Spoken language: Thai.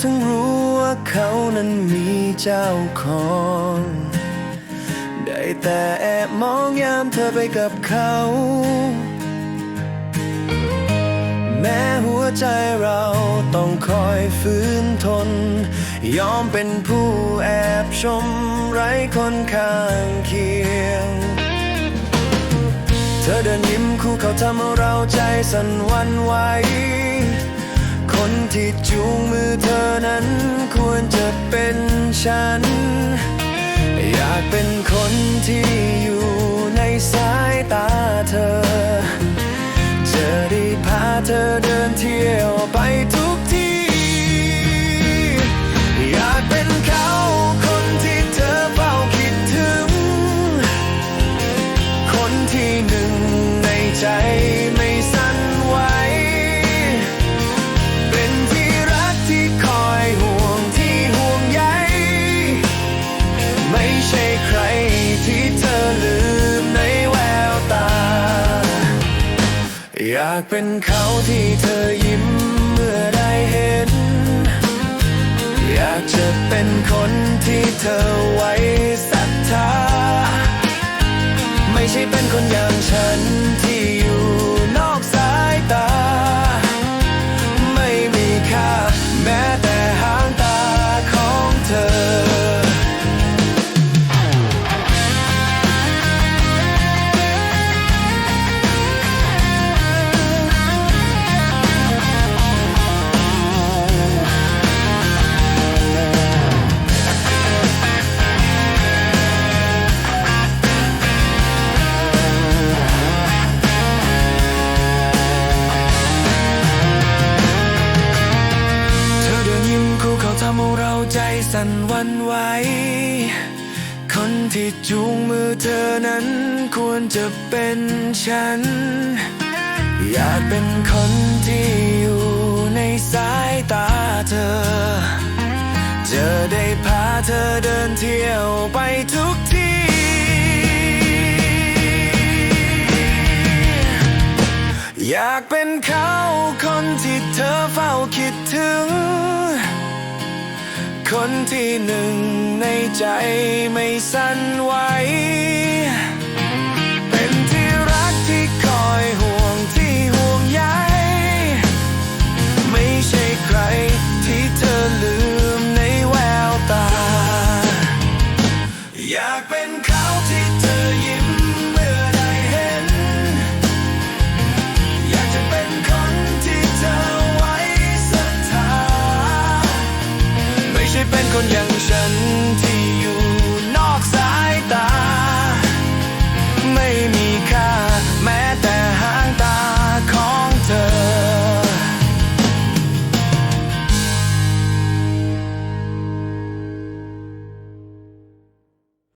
ถึงรู้ว่าเขานั้นมีเจ้าของ ได้แต่แอบมองยามเธอไปกับเขา แม้หัวใจเราต้องคอยฝืนทน ยอมเป็นผู้แอบชมไร้คนข้างเคียง เธอเดินยิ้มคู่เขาทำเอาเราใจสั่นวันไหว ที่จูงมือเธอนั้นควรจะเป็นฉัน อยากเป็นคนที่อยู่ในสายตาเธอ จะได้พาเธอเดินเที่ยวากเป็นเขาที่เธอยิ้ม ใจสั่นวันไหว คนที่จูงมือเธอนั้นควรจะเป็นฉัน อยากเป็นคนที่อยู่ในสายตาเธอจะได้พาเธอเดินเที่ยวไปทุกที่ อยากเป็นเขาคนที่เธอเฝ้าคิดถึง คนที่หนึ่งในใจไม่สั่นไหว คนอย่างฉันที่